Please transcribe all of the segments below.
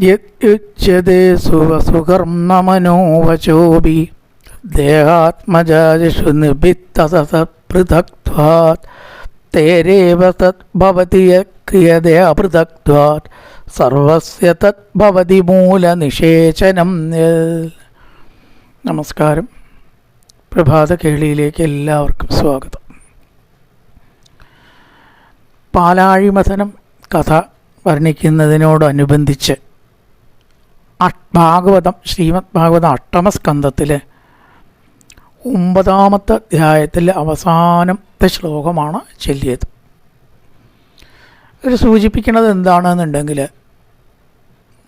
യുജ്യതേ സുവസുകർമ്മമനോവചോപി ദേഹാത്മജാതിഷു നിബിത്തസപൃഥക്വാത് തേരേവ തത് ഭവതി ക്രിയതേ അപൃഥക്വാത് സർവസ്യ തത് ഭവതി മൂലനിഷേചനം നമസ്കാരം. പ്രഭാത കേളിയിലേക്ക് എല്ലാവർക്കും സ്വാഗതം. പാലാഴിമഥനം കഥ വർണിക്കുന്നതിനോടനുബന്ധിച്ച് ഭാഗവതം ശ്രീമദ് ഭാഗവതം അഷ്ടമസ്കന്ധത്തിലെ ഒമ്പതാമത്തെ അധ്യായത്തിലെ അവസാനത്തെ ശ്ലോകമാണ് ചൊല്ലിയത്. ഇത് സൂചിപ്പിക്കുന്നത് എന്താണെന്നുണ്ടെങ്കിൽ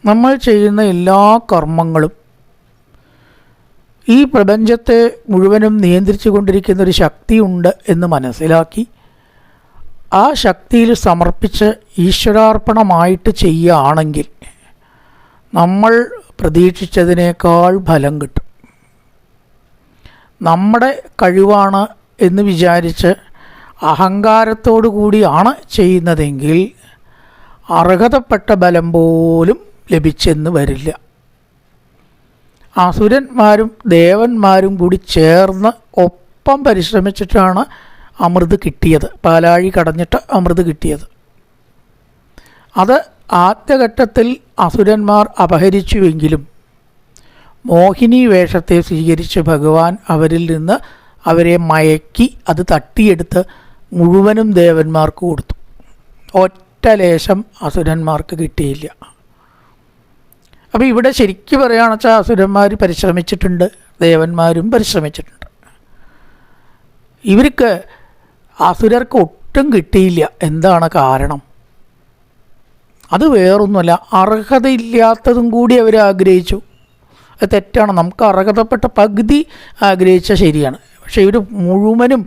നമ്മൾ ചെയ്യുന്ന എല്ലാ കർമ്മങ്ങളും ഈ പ്രപഞ്ചത്തെ മുഴുവനും നിയന്ത്രിച്ചു കൊണ്ടിരിക്കുന്ന ഒരു ശക്തിയുണ്ട് എന്ന് മനസ്സിലാക്കി ആ ശക്തിയിൽ സമർപ്പിച്ച് ഈശ്വരാർപ്പണമായിട്ട് ചെയ്യുകയാണെങ്കിൽ നമ്മൾ പ്രതീക്ഷിച്ചതിനേക്കാൾ ഫലം കിട്ടും. നമ്മുടെ കഴിവാണ് എന്ന് വിചാരിച്ച് അഹങ്കാരത്തോടു കൂടിയാണ് ചെയ്യുന്നതെങ്കിൽ അർഹതപ്പെട്ട ബലം പോലും ലഭിച്ചെന്ന് വരില്ല. അസുരന്മാരും ദേവന്മാരും കൂടി ചേർന്ന് ഒപ്പം പരിശ്രമിച്ചിട്ടാണ് അമൃത് കിട്ടിയത്. പാലാഴി കടഞ്ഞിട്ട് അമൃത് കിട്ടിയത്. അത് ആദ്യഘട്ടത്തിൽ അസുരന്മാർ അപഹരിച്ചുവെങ്കിലും മോഹിനി വേഷത്തെ സ്വീകരിച്ച് ഭഗവാൻ അവരിൽ നിന്ന് അവരെ മയക്കി അത് തട്ടിയെടുത്ത് മുഴുവനും ദേവന്മാർക്ക് കൊടുത്തു. ഒറ്റ ലേശം അസുരന്മാർക്ക് കിട്ടിയില്ല. അപ്പോൾ ഇവിടെ ശരിക്കും പറയുകയാണെന്ന് വെച്ചാൽ അസുരന്മാർ പരിശ്രമിച്ചിട്ടുണ്ട് ദേവന്മാരും പരിശ്രമിച്ചിട്ടുണ്ട്. ഇവർക്ക് അസുരർക്ക് ഒട്ടും കിട്ടിയില്ല. എന്താണ് കാരണം? അത് വേറൊന്നുമല്ല അർഹതയില്ലാത്തതും കൂടി അവർ ആഗ്രഹിച്ചു. അത് തെറ്റാണ്. നമുക്ക് അർഹതപ്പെട്ട പകുതി ആഗ്രഹിച്ച ശരിയാണ്. പക്ഷേ ഇവർ മുഴുവനും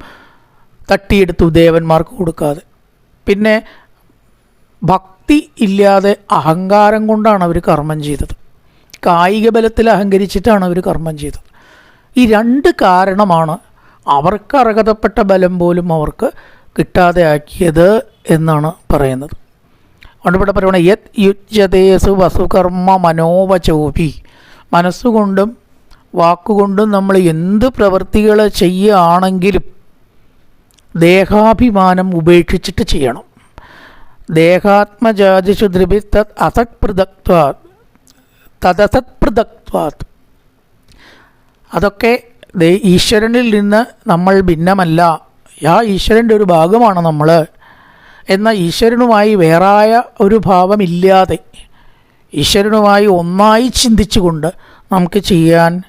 തട്ടിയെടുത്തു ദേവന്മാർക്ക് കൊടുക്കാതെ. പിന്നെ ഭക്തി ഇല്ലാതെ അഹങ്കാരം കൊണ്ടാണ് അവർ കർമ്മം ചെയ്തത്. കായിക ബലത്തിൽ അഹങ്കരിച്ചിട്ടാണ് അവർ കർമ്മം ചെയ്തത്. ഈ രണ്ട് കാരണമാണ് അവർക്ക് അർഹതപ്പെട്ട ബലം പോലും അവർക്ക് കിട്ടാതെ ആക്കിയത് എന്നാണ് പറയുന്നത്. അതുകൊണ്ട് പറയുകയാണ് യത് യുജ്യതേസു വസുകർമ്മ മനോവചോപി മനസ്സുകൊണ്ടും വാക്കുകൊണ്ടും നമ്മൾ എന്ത് പ്രവൃത്തികൾ ചെയ്യുകയാണെങ്കിലും ദേഹാഭിമാനം ഉപേക്ഷിച്ചിട്ട് ചെയ്യണം. ദേഹാത്മജാതിഷു ദ്രിബി തത് അസത്പൃഥക്വാ തദസത്പൃഥക്വാത് അതൊക്കെ ഈശ്വരനിൽ നിന്ന് നമ്മൾ ഭിന്നമല്ല. ആ ഈശ്വരന്റെ ഒരു ഭാഗമാണ് നമ്മൾ എന്ന ഈശ്വരനുമായി വേറായ ഒരു ഭാവമില്ലാതെ ഈശ്വരനുമായി ഒന്നായി ചിന്തിച്ചുകൊണ്ട് നമുക്ക് ചെയ്യാൻ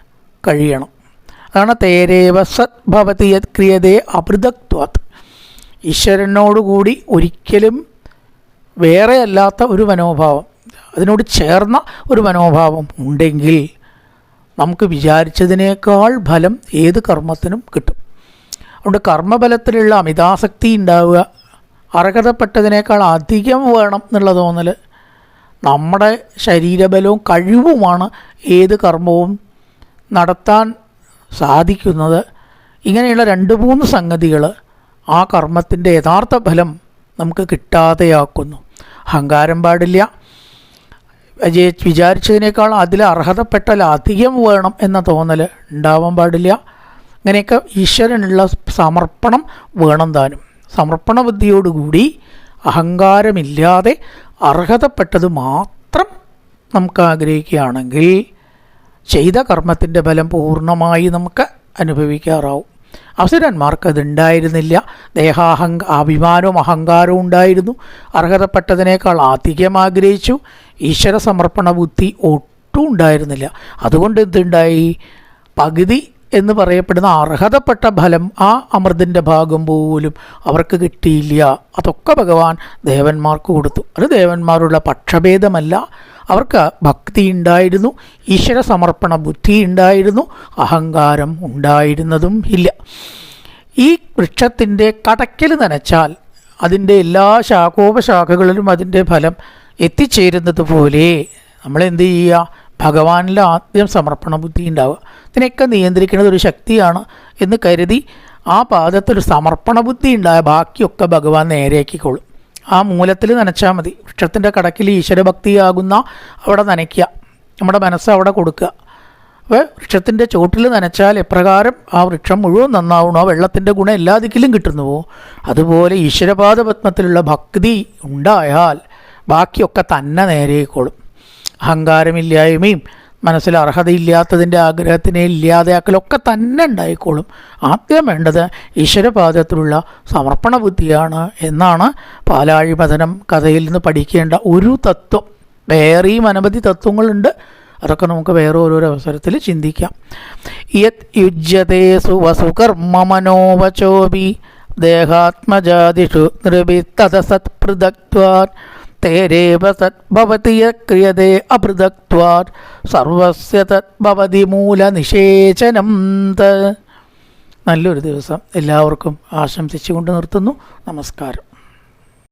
കഴിയണം. അതാണ് തേരേവ സത് ഭവതി യത് ക്രിയതേ അപൃതത്വാത് ഈശ്വരനോടുകൂടി ഒരിക്കലും വേറെയല്ലാത്ത ഒരു മനോഭാവം അതിനോട് ചേർന്ന ഒരു മനോഭാവം ഉണ്ടെങ്കിൽ നമുക്ക് വിചാരിച്ചതിനേക്കാൾ ഫലം ഏത് കർമ്മത്തിനും കിട്ടും. അതുകൊണ്ട് കർമ്മഫലത്തിലുള്ള അമിതാസക്തി ഉണ്ടാവുക അർഹതപ്പെട്ടതിനേക്കാൾ അധികം വേണം എന്നുള്ള തോന്നൽ നമ്മുടെ ശരീരബലവും കഴിവുമാണ് ഏത് കർമ്മവും നടത്താൻ സാധിക്കുന്നത്. ഇങ്ങനെയുള്ള രണ്ട് മൂന്ന് സംഗതികൾ ആ കർമ്മത്തിന്റെ യഥാർത്ഥ ഫലം നമുക്ക് കിട്ടാതെയാക്കുന്നു. അഹങ്കാരം പാടില്ല. വിചാരിച്ചതിനേക്കാൾ അതിൽ അർഹതപ്പെട്ടാൽ അധികം വേണം എന്ന തോന്നൽ ഉണ്ടാവാൻ പാടില്ല. ഇങ്ങനെയൊക്കെ ഈശ്വരനുള്ള സമർപ്പണം വേണം താനും. സമർപ്പണ ബുദ്ധിയോടുകൂടി അഹങ്കാരമില്ലാതെ അർഹതപ്പെട്ടത് മാത്രം നമുക്ക് ആഗ്രഹിക്കുകയാണെങ്കിൽ ചെയ്ത കർമ്മത്തിന്റെ ഫലം പൂർണമായി നമുക്ക് അനുഭവിക്കാറാവും. അസുരന്മാർക്ക് അതുണ്ടായിരുന്നില്ല ദേഹാഹങ്ക അഭിമാനവും അഹങ്കാരവും ഉണ്ടായിരുന്നു. അർഹതപ്പെട്ടതിനേക്കാൾ അധികം ആഗ്രഹിച്ചു. ഈശ്വര സമർപ്പണ ബുദ്ധി ഒട്ടും ഉണ്ടായിരുന്നില്ല. അതുകൊണ്ട് എന്തുണ്ടായി? പകുതി എന്ന് പറയപ്പെടുന്ന അർഹതപ്പെട്ട ഫലം ആ അമൃതിന്റെ ഭാഗം പോലും അവർക്ക് കിട്ടിയില്ല. അതൊക്കെ ഭഗവാൻ ദേവന്മാർക്ക് കൊടുത്തു. അത് ദേവന്മാരുള്ള പക്ഷഭേദമല്ല. അവർക്ക് ഭക്തി ഉണ്ടായിരുന്നു ഈശ്വര സമർപ്പണ ബുദ്ധി ഉണ്ടായിരുന്നു അഹങ്കാരം ഉണ്ടായിരുന്നതും ഇല്ല. ഈ വൃക്ഷത്തിന്റെ കടക്കൽ നനച്ചാൽ അതിന്റെ എല്ലാ ശാഖോപശാഖകളിലും അതിന്റെ ഫലം എത്തിച്ചേരുന്നത് പോലെ നമ്മൾ എന്ത് ചെയ്യുക? ഭഗവാനിൽ ആദ്യം സമർപ്പണ ബുദ്ധി ഉണ്ടാവുക ഇതിനെയൊക്കെ നിയന്ത്രിക്കുന്നത് ഒരു ശക്തിയാണ് എന്ന് കരുതി ആ പാദത്തിൽ ഒരു സമർപ്പണ ബുദ്ധി ഉണ്ടായ ബാക്കിയൊക്കെ ഭഗവാൻ നേരെയാക്കിക്കോളും. ആ മൂലത്തിൽ നനച്ചാൽ മതി. വൃക്ഷത്തിന്റെ കടക്കിൽ ഈശ്വരഭക്തിയാകുന്ന അവിടെ നനയ്ക്കുക. നമ്മുടെ മനസ്സ് അവിടെ കൊടുക്കുക. അപ്പോൾ വൃക്ഷത്തിന്റെ ചോട്ടിൽ നനച്ചാൽ എപ്രകാരം ആ വൃക്ഷം മുഴുവൻ നന്നാവണോ? വെള്ളത്തിന്റെ ഗുണം എല്ലാ ദിക്കിലും കിട്ടുന്നുവോ? അതുപോലെ ഈശ്വരപാദപത്മത്തിലുള്ള ഭക്തി ഉണ്ടായാൽ ബാക്കിയൊക്കെ തന്നെ നേരെയിക്കോളും അഹങ്കാരമില്ലായ്മയും മനസ്സിൽ അർഹതയില്ലാത്തതിന്റെ ആഗ്രഹത്തിനെ ഇല്ലാതെയാക്കലൊക്കെ തന്നെ ഉണ്ടായിക്കോളും. ആദ്യം വേണ്ടത് ഈശ്വരപാദത്തിലുള്ള സമർപ്പണ ബുദ്ധിയാണ് എന്നാണ് പാലാഴി മഥനം കഥയിൽ നിന്ന് പഠിക്കേണ്ട ഒരു തത്വം. വേറെയും അനവധി തത്വങ്ങളുണ്ട്. അതൊക്കെ നമുക്ക് വേറെ ഓരോരോ അവസരത്തിൽ ചിന്തിക്കാം. യത് യുജ്യതേ സുവസുകർമ്മ മനോവചോപി ദേഹാത്മജാതിഷു നൃഭിത്തത സത്പൃഥക്വാൻ തേരേവ സദ്ഭവതി യത് ക്രിയതേ അപൃഥക്വാൻ സർവസ്യ തദ്ഭവതി മൂലനിഷേചനം നല്ലൊരു ദിവസം എല്ലാവർക്കും ആശംസിച്ചുകൊണ്ട് നിർത്തുന്നു. നമസ്കാരം.